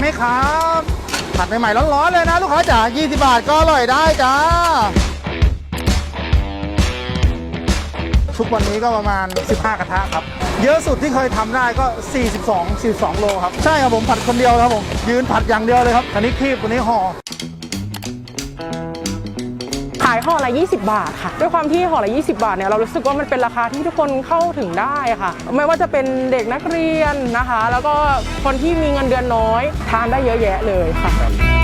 ไหมครับผัดใหม่ๆร้อนๆเลยนะลูกค้าจ๋า20 บาทก็อร่อยได้จ้า ทุกวันนี้ก็ประมาณ 15 กระทะครับ เยอะสุดที่เคยทำได้ก็ 42 42 โลครับ ใช่ครับผมผัดคนเดียวครับผม ยืนผัดอย่างเดียวเลยครับอันนี้คีบอันนี้ห่อขาย ห่อละ 20 บาทค่ะ ด้วยความที่ห่อละ 20 บาทเนี่ยเรารู้สึกว่ามันเป็นราคาที่ทุกคนเข้าถึงได้ค่ะ ไม่ว่าจะเป็นเด็กนักเรียนนะคะ แล้วก็คนที่มีเงินเดือนน้อยทานได้เยอะแยะเลยค่ะ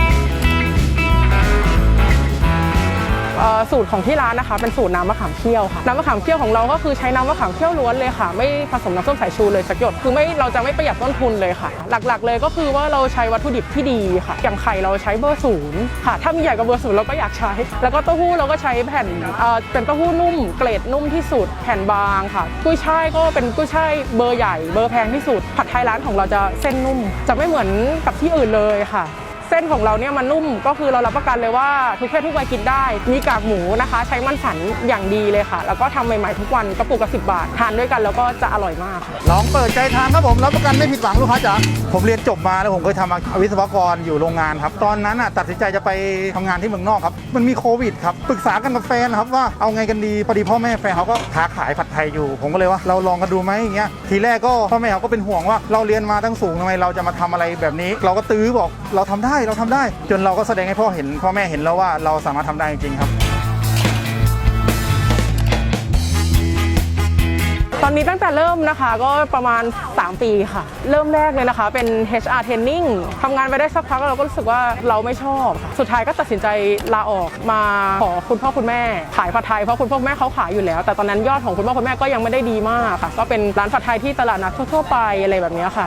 สูตรของที่ร้านนะคะ เป็นสูตรน้ำมะขามเคี่ยวค่ะน้ำมะขามเคี่ยวของเราก็คือใช้น้ำมะขามเคี่ยวล้วนเลยค่ะ ไม่ผสมน้ำส้มสายชูเลยสักหยดคือไม่เราจะไม่ประหยัดต้นทุนเลยค่ะ หลักๆ เลยก็คือว่าเราใช้วัตถุดิบที่ดีค่ะ อย่างไข่เราใช้เบอร์ศูนย์ค่ะ ถ้ามีใหญ่กว่าเบอร์ศูนย์เราก็อยากใช้ แล้วก็เต้าหู้เราก็ใช้แผ่นเอ่อเป็นเต้าหู้นุ่มเกรดนุ่มที่สุดแผ่นบางค่ะ กุ้ยช่ายก็เป็นกุ้ยช่ายเบอร์ใหญ่ เบอร์แพงที่สุดผัดไทยร้านของเราจะเส้นนุ่ม จะไม่เหมือนกับที่อื่นเลยค่ะ เส้นของเราเนี่ยมันนุ่มก็คือเรารับประกันเลยว่าทุกเพศทุกวัยกินได้ มีกากหมูนะคะ ใช้มันสันอย่างดีเลยค่ะ แล้วก็ทำใหม่ๆทุกวันกระปุกละสิบบาท ทานด้วยกันแล้วก็จะอร่อยมากค่ะลองเปิดใจทานครับผมรับประกันไม่ผิดหวังลูกค้าจ๋าผมเรียนจบมาแล้วผมเคยทำวิศวกรอยู่โรงงานครับตอนนั้นอะตัดสินใจจะไปทำงานที่เมืองนอกครับ มันมีโควิดครับปรึกษากันกับแฟนครับว่าเอาไงกันดีพอดีพ่อแม่แฟนเขาก็ค้าขายผัดไทยอยู่ ผมก็เลยว่าเราลองกันดูไหมอย่างเงี้ยทีแรกก็พ่อแม่เขาก็เป็นห่วงว่า เราเรียนมาตั้งสูงทำไมเราจะมาทำอะไรแบบนี้ เราก็ตื้อบอกเราทำได้เราทำได้ จนเราก็แสดงให้พ่อเห็นพ่อแม่เห็นแล้วว่าเราสามารถทำได้จริงๆครับ ตอนนี้ตั้งแต่เริ่มนะคะก็ประมาณ 3 ปีค่ะ เริ่มแรกเลยนะคะ เป็น HR training ทำงานไปได้สักพักเราก็รู้สึกว่าเราไม่ชอบค่ะสุดท้ายก็ตัดสินใจลาออกมาขอคุณพ่อคุณแม่ ขายผัดไทยเพราะคุณพ่อคุณแม่เขาขายอยู่แล้ว แต่ตอนนั้นยอดของคุณพ่อคุณแม่ก็ยังไม่ได้ดีมากค่ะ ก็เป็นร้านผัดไทยที่ตลาดนัดทั่วๆไปอะไรแบบนี้ค่ะ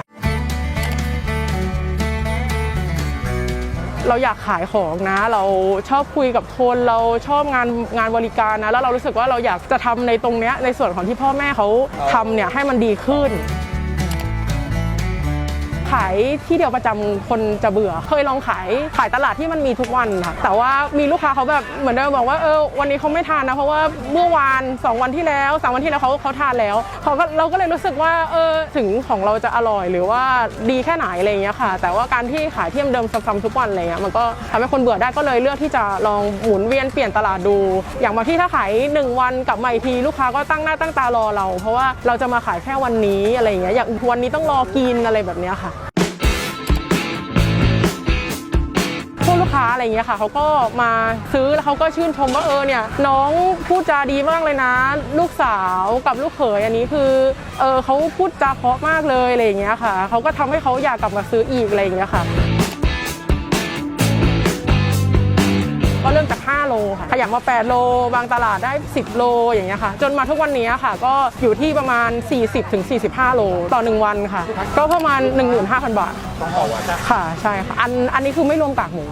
เราอยากขายของนะ เราชอบคุยกับคนเราชอบงานงานบริการนะ แล้วเรารู้สึกว่าเราอยากจะทำในตรงเนี้ยในส่วนของที่พ่อแม่เขาทำเนี่ยให้มันดีขึ้นายที่เดียวประจำคนจะเบื่อ เคยลองขายขายตลาดที่มันมีทุกวันค่ะแต่ว่ามีลูกค้าเขาแบบเหมือนเดิมบอกว่าเออวันนี้เขาไม่ทานนะเพราะว่าเมื่อวาน 2 วันที่แล้วสามวันที่แล้วเขาเขาทานแล้วเขาก็เราก็เลยรู้สึกว่าเออถึงของเราจะอร่อยหรือว่าดีแค่ไหนอะไรเงี้ยค่ะ แต่ว่าการที่ขายที่เดิมซ้ำๆทุกวันอะไรเงี้ยมันก็ทำให้คนเบื่อได้ก็เลยเลือกที่จะลองหมุนเวียนเปลี่ยนตลาดดู อย่างบางที่ถ้าขายหนึ่งวันกลับมาอีกทีลูกค้าก็ตั้งหน้าตั้งตารอเรา เพราะว่าเราจะมาขายแค่วันนี้อะไรเงี้ยอย่างวันนี้ต้องรอกินอะไรแบบเนี้ยค่ะ ค้าอะไรเงี้ยค่ะเขาก็มาซื้อแล้วเขาก็ชื่นชมว่าเออเนี่ยน้องพูดจาดีมากเลยนะ ลูกสาวกับลูกเขยอันนี้คือเออเขาพูดจาเพราะมากเลยอะไรเงี้ยค่ะเขาก็ทำให้เขาอยากกลับมาซื้ออีกอะไรเงี้ยค่ะ ค่ะขยับมา 8 โล บางตลาดได้ 10 โลอย่างเงี้ยค่ะ จนมาทุกวันนี้ค่ะ ก็อยู่ที่ประมาณ 40-45 โล ต่อ 1 วันค่ะ ก็ประมาณ 15,000 บาทต้องออกว่าจะค่ะใช่ค่ะอันอันนี้คือไม่รวมกากหมู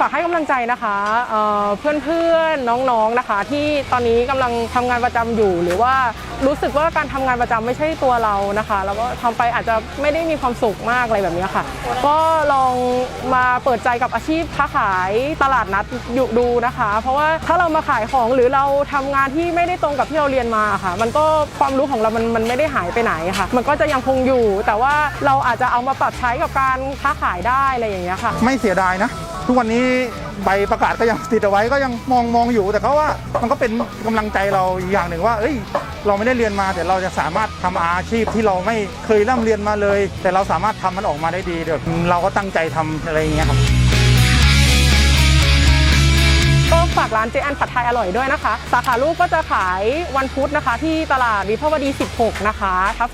ฝากให้กำลังใจนะคะเอ่อเพื่อนๆน้องๆนะคะ ที่ตอนนี้กำลังทำงานประจำอยู่ หรือว่ารู้สึกว่าการทำงานประจำไม่ใช่ตัวเรานะคะ แล้วก็ทำไปอาจจะไม่ได้มีความสุขมากอะไรแบบนี้ค่ะ ก็ลองมาเปิดใจกับอาชีพค้าขายตลาดนัดอยู่ดูนะคะ เพราะว่าถ้าเรามาขายของหรือเราทำงานที่ไม่ได้ตรงกับที่เราเรียนมาค่ะ มันก็ความรู้ของเรามันมันไม่ได้หายไปไหนค่ะ มันก็จะยังคงอยู่ แต่ว่าเราอาจจะเอามาปรับใช้กับการค้าขายได้อะไรอย่างเงี้ยค่ะ ไม่เสียดายนะ ทุกวันนี้ใบประกาศก็ยังติดเอาไว้ก็ยังมองมองอยู่แต่เขาว่ามันก็เป็นกำลังใจเราอย่างหนึ่งว่า เอ้ย เราไม่ได้เรียนมาแต่เราจะสามารถทำอาชีพที่เราไม่เคยร่ำเรียนมาเลย แต่เราสามารถทำมันออกมาได้ดีเดี๋ยวเราก็ตั้งใจทำอะไรอย่างเงี้ยครับ ก็ฝากร้านเจอันผัดไทยอร่อยด้วยนะคะ สาขาลูกก็จะขายวันพุธนะคะ ที่ตลาดวิภาวดี 16 นะคะทับ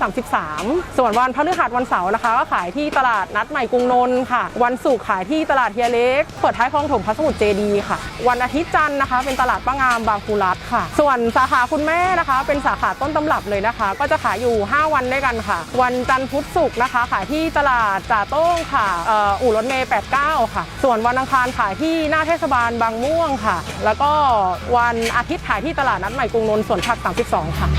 33 ส่วนวันพฤหัสวันเสาร์นะคะ ก็ขายที่ตลาดนัดใหม่กรุงนนท์ค่ะ วันศุกร์ขายที่ตลาดเฮียเล็กเปิดท้ายคลองถมพระสมุทรเจดีค่ะ วันอาทิตย์จันทร์นะคะ เป็นตลาดป้างามบางคูรัฐค่ะ ส่วนสาขาคุณแม่นะคะ เป็นสาขาต้นตำรับเลยนะคะ ก็จะขายอยู่ 5 วันด้วยกันค่ะ วันจันทร์พุธศุกร์นะคะ ขายที่ตลาดจ่าโต้งค่ะอู่รถเมย์89 ค่ะ ส่วนวันอังคารขายที่หน้าเทศบาลบางม่วงค่ะค่ะ แล้วก็วันอาทิตย์ขายที่ตลาดนัดใหม่กรุงนนท์สวนผัก 32 ค่ะ